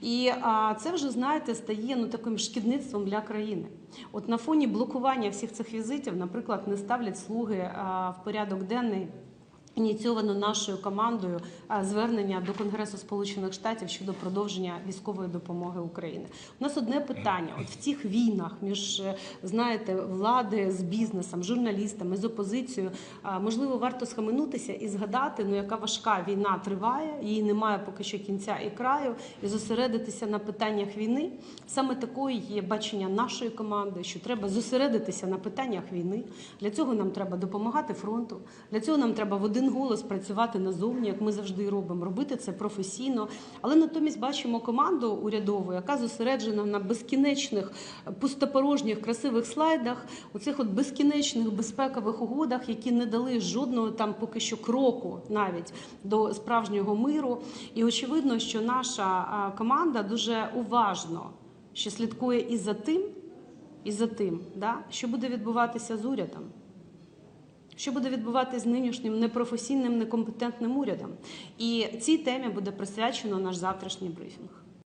І а, це вже знаєте стає ну таким шкідництвом для країни. От на фоні блокування всіх цих візитів, наприклад, не ставлять слуги а, в порядок денний. Ініційовано нашою командою звернення до Конгресу Сполучених Штатів щодо продовження військової допомоги Україні. У нас одне питання: от в цих війнах між е, знаєте влади з бізнесом, журналістами з опозицією, можливо, варто схаменутися і згадати, ну яка важка війна триває, її немає поки що кінця і краю, і зосередитися на питаннях війни. Саме такою є бачення нашої команди, що треба зосередитися на питаннях війни. Для цього нам треба допомагати фронту. Для цього нам треба в один голос працювати назовні, як ми завжди робимо, робити це професійно. Але натомість бачимо команду урядову, яка зосереджена на безкінечних пустопорожніх красивих слайдах, у цих от безкінечних безпекових угодах, які не дали жодного там поки що кроку навіть до справжнього миру. І очевидно, що наша команда дуже уважно ще слідкує і за тим, і за тим, да, що буде відбуватися з урядом. Що буде відбуватися з нинішнім непрофесійним, некомпетентним урядом? І цій темі буде присвячено наш завтрашній брифінг.